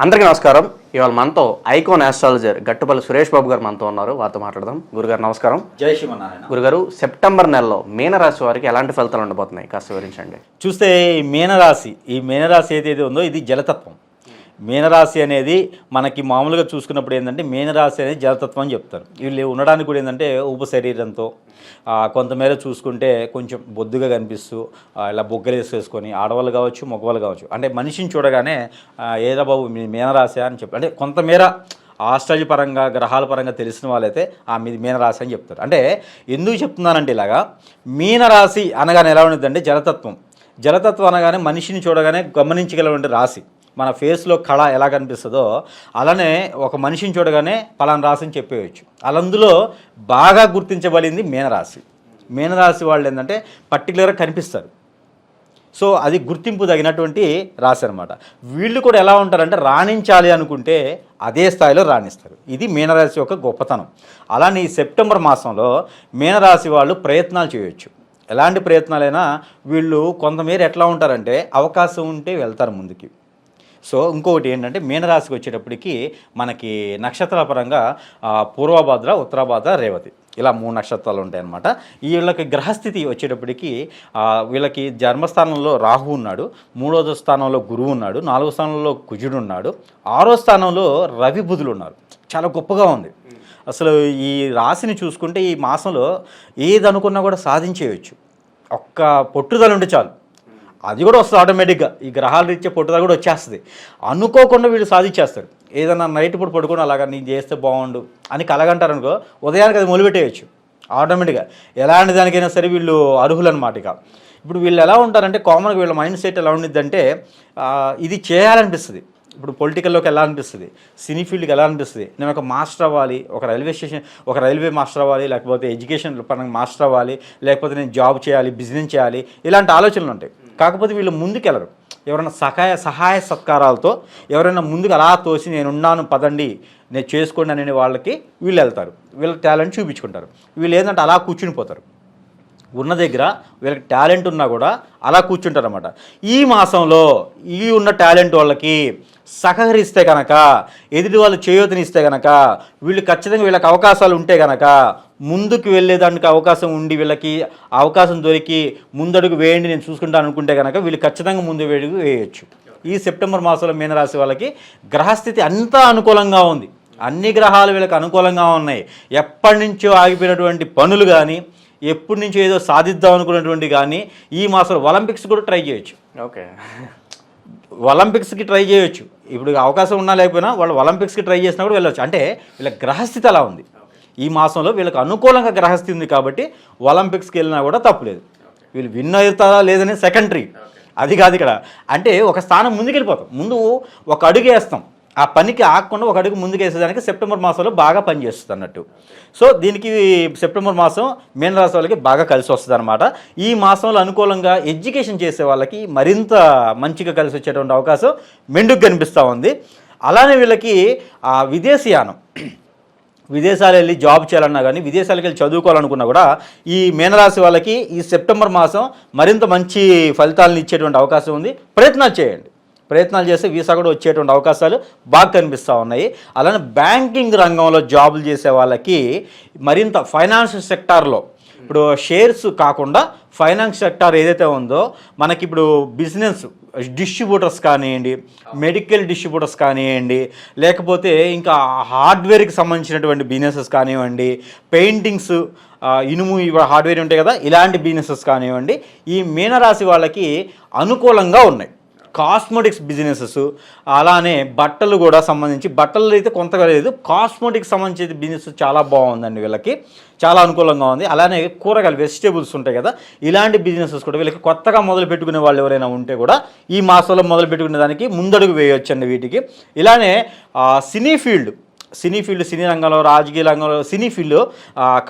అందరికీ నమస్కారం. ఇవాళ మనతో ఐకోన్ ఆస్ట్రాలజర్ గట్టుపల్లి సురేష్ బాబు గారు మనతో ఉన్నారు. వారితో మాట్లాడదాం. గురుగారు నమస్కారం. జై శ్రీమన్నారాయణ. గురుగారు సెప్టెంబర్ నెలలో మీనరాశి వారికి ఎలాంటి ఫలితాలు ఉండబోతున్నాయి? కాస్త వివరించండి. చూస్తే ఈ మీనరాశి ఈ మీనరాశి ఏదైతే ఉందో ఇది జలతత్వం. మీనరాశి అనేది మనకి మామూలుగా చూసుకున్నప్పుడు ఏంటంటే మీనరాశి అనేది జలతత్వం అని చెప్తారు. వీళ్ళు ఉండడానికి కూడా ఏంటంటే ఉపశరీరంతో శరీరంతో కొంతమేర చూసుకుంటే కొంచెం బొద్దుగా కనిపిస్తూ ఇలా బొగ్గలు వేసుకొని ఆడవాళ్ళు కావచ్చు మగవాళ్ళు కావచ్చు. అంటే మనిషిని చూడగానే ఏదో ఏదా బాబు మీ మీనరాశి అని చెప్పి అంటే కొంతమేర ఆస్ట్రాలజీ పరంగా గ్రహాల పరంగా తెలిసిన వాళ్ళైతే ఆ మీది మీనరాశి అని చెప్తారు. అంటే ఎందుకు చెప్తున్నానంటే ఇలాగా మీనరాశి అనగానే ఎలా ఉంటుందంటే జలతత్వం. జలతత్వం అనగానే మనిషిని చూడగానే గమనించగలవంటి రాశి. మన ఫేస్లో కళ ఎలా కనిపిస్తుందో అలానే ఒక మనిషిని చూడగానే పలానా రాశి అని చెప్పేయచ్చు. అలందులో బాగా గుర్తించబడింది మీనరాశి. మీనరాశి వాళ్ళు ఏంటంటే పర్టికులర్గా కనిపిస్తారు. సో అది గుర్తింపు తగినటువంటి రాశి అనమాట వీళ్ళు కూడా ఎలా ఉంటారంటే రాణించాలి అనుకుంటే అదే స్థాయిలో రాణిస్తారు. ఇది మీనరాశి యొక్క గొప్పతనం. అలానే ఈ సెప్టెంబర్ మాసంలో మీనరాశి వాళ్ళు ప్రయత్నాలు చేయొచ్చు. ఎలాంటి ప్రయత్నాలైనా వీళ్ళు కొంతమేర ఎట్లా ఉంటారంటే అవకాశం ఉంటే వెళ్తారు ముందుకి. సో ఇంకొకటి ఏంటంటే మీనరాశికి వచ్చేటప్పటికి మనకి నక్షత్రాల పరంగా ఉత్తరాభాద్ర పూర్వభద్ర ఉత్తరాభద్ర రేవతి. ఇలా మూడు నక్షత్రాలు ఉంటాయన్నమాట. వీళ్ళకి గ్రహస్థితి వచ్చేటప్పటికి వీళ్ళకి జన్మస్థానంలో రాహు ఉన్నాడు మూడో స్థానంలో గురువు ఉన్నాడు నాలుగో స్థానంలో కుజుడు ఉన్నాడు ఆరో స్థానంలో రవి బుధులు ఉన్నారు. చాలా గొప్పగా ఉంది. అసలు ఈ రాశిని చూసుకుంటే ఈ మాసంలో ఏదనుకున్నా కూడా సాధించేయచ్చు. ఒక్క పొట్టుదల ఉంటే చాలు. అది కూడా వస్తుంది ఆటోమేటిక్గా ఈ గ్రహాలు రీత్యా పట్టుదల కూడా వచ్చేస్తుంది. అనుకోకుండా వీళ్ళు సాధించేస్తారు ఏదన్నా నైట్ ఇప్పుడు పడుకొని అలాగా నేను చేస్తే బాగుండు అని కలగంటారు అనుకో ఉదయానికి అది మొదలుపెట్టేయచ్చు ఆటోమేటిక్గా ఎలాంటి దానికైనా సరే వీళ్ళు అర్హులు అనమాట ఇక. ఇప్పుడు వీళ్ళు ఎలా ఉంటారంటే కామన్గా వీళ్ళ మైండ్ సెట్ ఎలా ఉండిద్దంటే ఇది చేయాలనిపిస్తుంది. ఇప్పుడు పొలిటికల్లోకి ఎలా అనిపిస్తుంది? సినీ ఫీల్డ్కి ఎలా అనిపిస్తుంది? నేను ఒక మాస్టర్ అవ్వాలి ఒక రైల్వే స్టేషన్ ఒక రైల్వే మాస్టర్ అవ్వాలి లేకపోతే ఎడ్యుకేషన్ పరంగా మాస్టర్ అవ్వాలి లేకపోతే నేను జాబ్ చేయాలి బిజినెస్ చేయాలి ఇలాంటి ఆలోచనలు ఉంటాయి. కాకపోతే వీళ్ళు ముందుకెళ్ళరు ఎవరైనా సహాయ సహాయ సత్కారాలతో ఎవరైనా ముందుకు అలా తోసి నేను ఉన్నాను పదండి నేను చేసుకోండి అనే వాళ్ళకి వీళ్ళు వెళ్తారు. వీళ్ళ టాలెంట్ చూపించుకుంటారు. వీళ్ళు ఏంటంటే అలా కూర్చుని పోతారు. ఉన్న దగ్గర వీళ్ళకి టాలెంట్ ఉన్నా కూడా అలా కూర్చుంటారు అనమాట ఈ మాసంలో ఈ ఉన్న టాలెంట్ వాళ్ళకి సహకరిస్తే కనుక ఎదుటి వాళ్ళు చేయూతనిస్తే కనుక వీళ్ళు ఖచ్చితంగా వీళ్ళకి అవకాశాలు ఉంటే కనుక ముందుకు వెళ్ళేదానికి అవకాశం ఉండి వీళ్ళకి అవకాశం దొరికి ముందడుగు వేయండి నేను చూసుకుంటాను అనుకుంటే కనుక వీళ్ళు ఖచ్చితంగా ముందు వేడుగు వేయచ్చు. ఈ సెప్టెంబర్ మాసంలో మీనరాశి వాళ్ళకి గ్రహస్థితి అంతా అనుకూలంగా ఉంది. అన్ని గ్రహాలు వీళ్ళకి అనుకూలంగా ఉన్నాయి. ఎప్పటి నుంచో ఆగిపోయినటువంటి పనులు కానీ ఎప్పటి నుంచో ఏదో సాధిద్దాం అనుకున్నటువంటి కానీ ఈ మాసంలో ఒలింపిక్స్ కూడా ట్రై చేయొచ్చు. ఓకే. ఒలింపిక్స్కి ట్రై చేయొచ్చు. ఇప్పుడు అవకాశం ఉన్నా లేకపోయినా వాళ్ళు ఒలింపిక్స్కి ట్రై చేసినా కూడా వెళ్ళొచ్చు. అంటే వీళ్ళ గ్రహస్థితి అలా ఉంది. ఈ మాసంలో వీళ్ళకి అనుకూలంగా గ్రహస్థితి ఉంది కాబట్టి ఒలింపిక్స్కి వెళ్ళినా కూడా తప్పులేదు వీళ్ళు విన్ అవుతారా లేదని సెకండరీ. అది కాదు ఇక్కడ. అంటే ఒక స్థానం ముందుకెళ్ళిపోతాం. ముందు ఒక అడుగు వేస్తాం. ఆ పనికి ఆగకుండా ఒక అడుగు ముందుకు వేసేదానికి సెప్టెంబర్ మాసంలో బాగా పనిచేస్తుంది అన్నట్టు. సో దీనికి సెప్టెంబర్ మాసం మీనరాశి వాళ్ళకి బాగా కలిసి వస్తుంది అనమాట ఈ మాసంలో అనుకూలంగా ఎడ్యుకేషన్ చేసే వాళ్ళకి మరింత మంచిగా కలిసి వచ్చేటువంటి అవకాశం మెండుకు కనిపిస్తూ ఉంది. అలానే వీళ్ళకి ఆ విదేశీయానం విదేశాలు వెళ్ళి జాబ్ చేయాలన్నా కానీ విదేశాలకు వెళ్ళి చదువుకోవాలనుకున్నా కూడా ఈ మీనరాశి వాళ్ళకి ఈ సెప్టెంబర్ మాసం మరింత మంచి ఫలితాలను ఇచ్చేటువంటి అవకాశం ఉంది. ప్రయత్నాలు చేయండి. ప్రయత్నాలు చేస్తే వీసా కూడా వచ్చేటువంటి అవకాశాలు బాగా కనిపిస్తూ ఉన్నాయి. అలానే బ్యాంకింగ్ రంగంలో జాబులు చేసే వాళ్ళకి మరింత ఫైనాన్షియల్ సెక్టార్లో ఇప్పుడు షేర్స్ కాకుండా ఫైనాన్స్ సెక్టార్ ఏదైతే ఉందో మనకి ఇప్పుడు బిజినెస్ డిస్ట్రిబ్యూటర్స్ కానివ్వండి మెడికల్ డిస్ట్రిబ్యూటర్స్ కానివ్వండి లేకపోతే ఇంకా హార్డ్వేర్కి సంబంధించినటువంటి బిజినెసెస్ కానివ్వండి పెయింటింగ్స్ ఇనుము ఇవి హార్డ్వేర్ ఉంటాయి కదా ఇలాంటి బిజినెసెస్ కానివ్వండి ఈ మీనరాశి వాళ్ళకి అనుకూలంగా ఉన్నాయి. కాస్మెటిక్స్ బిజినెసెస్ అలానే బట్టలు కూడా సంబంధించి బట్టలు అయితే కొంతగా లేదు కాస్మెటిక్స్ సంబంధించి బిజినెస్ చాలా బాగుందండి వీళ్ళకి చాలా అనుకూలంగా ఉంది. అలానే కూరగాయలు వెజిటేబుల్స్ ఉంటాయి కదా ఇలాంటి బిజినెసెస్ కూడా వీళ్ళకి కొత్తగా మొదలు పెట్టుకునే వాళ్ళు ఎవరైనా ఉంటే కూడా ఈ మాసంలో మొదలు పెట్టుకునే దానికి ముందడుగు వేయొచ్చండి వీటికి. ఇలానే సినీ ఫీల్డ్ సినీ ఫీల్డ్ సినీ రంగంలో రాజకీయ రంగంలో సినీ ఫీల్డ్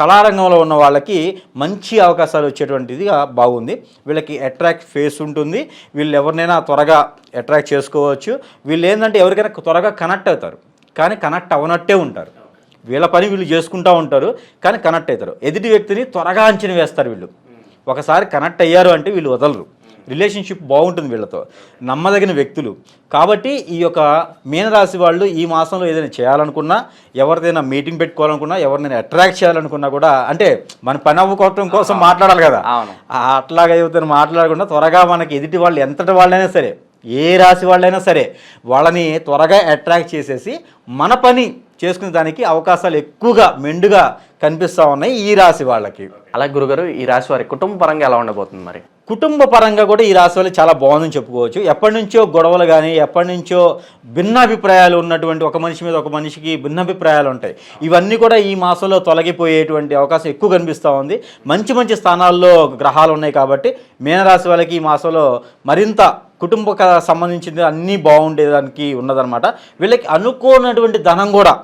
కళారంగంలో ఉన్న వాళ్ళకి మంచి అవకాశాలు వచ్చేటువంటిదిగా బాగుంది. వీళ్ళకి అట్రాక్ట్ ఫేస్ ఉంటుంది. వీళ్ళు ఎవరినైనా త్వరగా అట్రాక్ట్ చేసుకోవచ్చు. వీళ్ళు ఏంటంటే ఎవరికైనా త్వరగా కనెక్ట్ అవుతారు. కానీ కనెక్ట్ అవనట్టే ఉంటారు. వీళ్ళ పని వీళ్ళు చేసుకుంటూ ఉంటారు కానీ కనెక్ట్ అవుతారు. ఎదుటి వ్యక్తిని త్వరగా అంచనా వేస్తారు వీళ్ళు. ఒకసారి కనెక్ట్ అయ్యారు అంటే వీళ్ళు వదలరు. రిలేషన్షిప్ బాగుంటుంది వీళ్ళతో. నమ్మదగిన వ్యక్తులు. కాబట్టి ఈ యొక్క మీనరాశి వాళ్ళు ఈ మాసంలో ఏదైనా చేయాలనుకున్నా ఎవరిదైనా మీటింగ్ పెట్టుకోవాలనుకున్నా ఎవరినైనా అట్రాక్ట్ చేయాలనుకున్నా కూడా అంటే మన పని అవ్వుకోవటం కోసం మాట్లాడాలి కదా. అట్లాగా చెబుతాను మాట్లాడకుండా త్వరగా మనకి ఎదుటి వాళ్ళు ఎంతటి వాళ్ళైనా సరే ఏ రాశి వాళ్ళైనా సరే వాళ్ళని త్వరగా అట్రాక్ట్ చేసేసి మన పని చేసుకునే దానికి అవకాశాలు ఎక్కువగా మెండుగా కనిపిస్తూ ఉన్నాయి ఈ రాశి వాళ్ళకి. అలాగే గురుగారు ఈ రాశి వారి కుటుంబ పరంగా ఎలా ఉండబోతుంది మరి? కుటుంబ పరంగా కూడా ఈ రాశి వాళ్ళు చాలా బాగుందని చెప్పుకోవచ్చు. ఎప్పటి నుంచో గొడవలు కానీ ఎప్పటి నుంచో భిన్నాభిప్రాయాలు ఉన్నటువంటి ఒక మనిషి మీద ఒక మనిషికి భిన్నాభిప్రాయాలు ఉంటాయి. ఇవన్నీ కూడా ఈ మాసంలో తొలగిపోయేటువంటి అవకాశం ఎక్కువ కనిపిస్తూ ఉంది. మంచి మంచి స్థానాల్లో గ్రహాలు ఉన్నాయి కాబట్టి మీనరాశి వాళ్ళకి ఈ మాసంలో మరింత కుటుంబ సంబంధించింది అన్నీ బాగుండేదానికి ఉన్నదన్నమాట. వీళ్ళకి అనుకోనటువంటి ధనం కూడా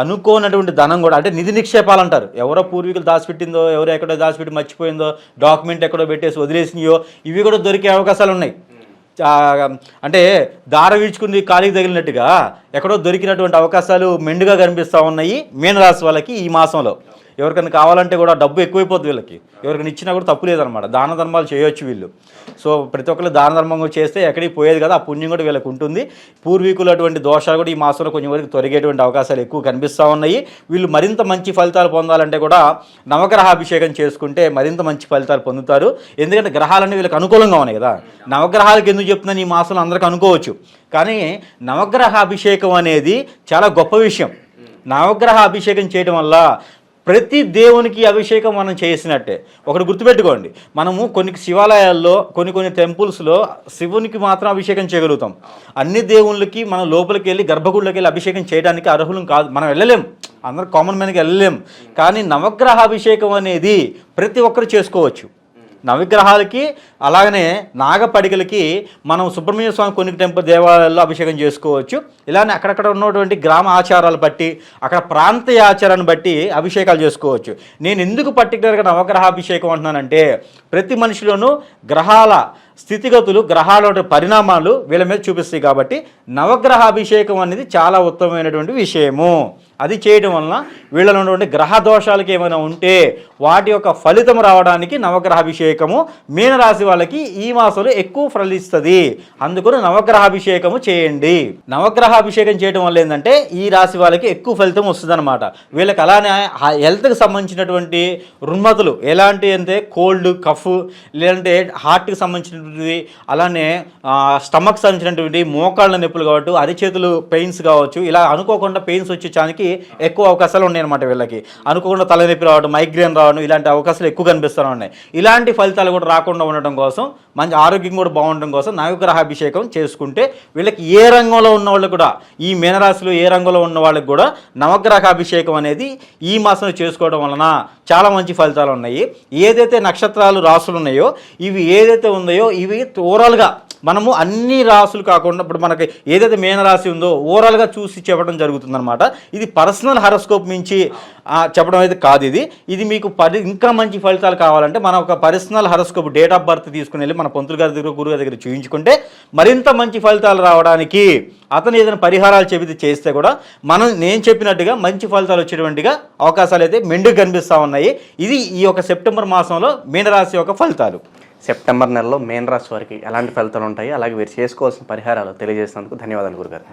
అనుకోనటువంటి ధనం కూడా అంటే నిధి నిక్షేపాలు అంటారు ఎవరో పూర్వీకులు దాచిపెట్టిందో ఎవరో ఎక్కడో దాచిపెట్టి మర్చిపోయిందో డాక్యుమెంట్ ఎక్కడో పెట్టేసి వదిలేసినాయో ఇవి కూడా దొరికే అవకాశాలు ఉన్నాయి. అంటే దార వీడ్చుకుంది కాలికి తగిలినట్టుగా ఎక్కడో దొరికినటువంటి అవకాశాలు మెండుగా కనిపిస్తూ ఉన్నాయి మీనరాశి వాళ్ళకి ఈ మాసంలో. ఎవరికైనా కావాలంటే కూడా డబ్బు ఎక్కువైపోద్ది వీళ్ళకి. ఎవరికైనా ఇచ్చినా కూడా తప్పు లేదనమాట దాన ధర్మాలు చేయొచ్చు వీళ్ళు. సో ప్రతి ఒక్కరు దాన ధర్మం చేస్తే ఎక్కడికి పోయేది కదా ఆ పుణ్యం కూడా వీళ్ళకి ఉంటుంది. పూర్వీకులు అటువంటి దోషాలు కూడా ఈ మాసంలో కొంచెం వరకు తొలగేటువంటి అవకాశాలు ఎక్కువ కనిపిస్తూ ఉన్నాయి. వీళ్ళు మరింత మంచి ఫలితాలు పొందాలంటే కూడా నవగ్రహ అభిషేకం చేసుకుంటే మరింత మంచి ఫలితాలు పొందుతారు. ఎందుకంటే గ్రహాలన్నీ వీళ్ళకి అనుకూలంగా ఉన్నాయి కదా. నవగ్రహాలకు ఎందుకు చెప్తున్నాను ఈ మాసంలో అందరికీ అనుకోవచ్చు. కానీ నవగ్రహ అభిషేకం అనేది చాలా గొప్ప విషయం. నవగ్రహ అభిషేకం చేయడం వల్ల ప్రతి దేవునికి అభిషేకం మనం చేసినట్టే. ఒకటి గుర్తుపెట్టుకోండి. మనము కొన్ని శివాలయాల్లో కొన్ని కొన్ని టెంపుల్స్లో శివునికి మాత్రం అభిషేకం చేయగలుగుతాం. అన్ని దేవుళ్ళకి మనం లోపలికి వెళ్ళి గర్భగుడిలోకి వెళ్ళి అభిషేకం చేయడానికి అర్హులం కాదు. మనం వెళ్ళలేం. అందరు కామన్ మ్యాన్కి వెళ్ళలేం. కానీ నవగ్రహ అభిషేకం అనేది ప్రతి ఒక్కరు చేసుకోవచ్చు. నవగ్రహాలకి అలాగనే నాగపడికలకి మనం సుబ్రహ్మణ్య స్వామి కొన్ని టెంపుల్ దేవాలయాల్లో అభిషేకం చేసుకోవచ్చు. ఇలానే అక్కడక్కడ ఉన్నటువంటి గ్రామ ఆచారాలు బట్టి అక్కడ ప్రాంతీయ ఆచారాన్ని బట్టి అభిషేకాలు చేసుకోవచ్చు. నేను ఎందుకు పర్టికులర్గా నవగ్రహ అభిషేకం అంటున్నానంటే ప్రతి మనిషిలోనూ గ్రహాల స్థితిగతులు గ్రహాల పరిణామాలు వీళ్ళ మీద చూపిస్తాయి కాబట్టి నవగ్రహ అభిషేకం అనేది చాలా ఉత్తమమైనటువంటి విషయము. అది చేయడం వలన వీళ్ళలో ఉన్నటువంటి గ్రహ దోషాలకి ఏమైనా ఉంటే వాటి యొక్క ఫలితం రావడానికి నవగ్రహ అభిషేకము మీనరాశి వాళ్ళకి ఈ మాసంలో ఎక్కువ ఫలిస్తుంది. అందుకని నవగ్రహ అభిషేకము చేయండి. నవగ్రహ అభిషేకం చేయడం వల్ల ఏంటంటే ఈ రాశి వాళ్ళకి ఎక్కువ ఫలితం వస్తుంది వీళ్ళకి అలానే హెల్త్కి సంబంధించినటువంటి రుణమతులు ఎలాంటి అంటే కోల్డ్ కఫ్ లేదంటే హార్ట్కి సంబంధించినటువంటి అలానే స్టమక్ సంబంధించినటువంటి మోకాళ్ళ నొప్పులు కావచ్చు అరిచేతులు పెయిన్స్ కావచ్చు ఇలా అనుకోకుండా పెయిన్స్ ఎక్కువ అవకాశాలు ఉన్నాయి అనమాట వీళ్ళకి. అనుకోకుండా తలనొప్పి రావడం మైగ్రేన్ రావడం ఇలాంటి అవకాశాలు ఎక్కువ కనిపిస్తూ ఉన్నాయి. ఇలాంటి ఫలితాలు కూడా రాకుండా ఉండటం కోసం మంచి ఆరోగ్యం కూడా బాగుండడం కోసం నవగ్రహ అభిషేకం చేసుకుంటే వీళ్ళకి ఏ రంగంలో ఉన్న వాళ్ళు కూడా ఈ మీనరాశిలో ఏ రంగంలో ఉన్న వాళ్ళకి కూడా నవగ్రహ అభిషేకం అనేది ఈ మాసంలో చేసుకోవడం వలన చాలా మంచి ఫలితాలు ఉన్నాయి. ఏదైతే నక్షత్రాలు రాసులు ఉన్నాయో ఇవి ఏదైతే ఉన్నాయో ఇవి ఓవరాల్గా మనము అన్ని రాసులు కాకుండా ఇప్పుడు మనకి ఏదైతే మీనరాశి ఉందో ఓవరాల్గా చూసి చెప్పడం జరుగుతుందన్నమాట. ఇది పర్సనల్ హరోస్కోప్ నుంచి చెప్పడం అయితే కాదు ఇది. ఇది మీకు పరి ఇంకా మంచి ఫలితాలు కావాలంటే మనం ఒక personal horoscope date of birth తీసుకుని వెళ్ళి మన పంతులు గారి దగ్గర గురువు దగ్గర చూయించుకుంటే మరింత మంచి ఫలితాలు రావడానికి అతను ఏదైనా పరిహారాలు చెబితే చేస్తే కూడా మనం నేను చెప్పినట్టుగా మంచి ఫలితాలు వచ్చేటువంటిగా అవకాశాలు అయితే మెండుగా కనిపిస్తూ ఉన్నాయి. ఇది ఈ యొక్క సెప్టెంబర్ మాసంలో మీనరాశి యొక్క ఫలితాలు. సెప్టెంబర్ నెలలో మేన్ రాశి వారికి ఎలాంటి ఫలితాలు ఉంటాయి అలాగే వీరు చేసుకోవాల్సిన పరిహారాలు తెలియజేసినందుకు ధన్యవాదాలు గురుగారు.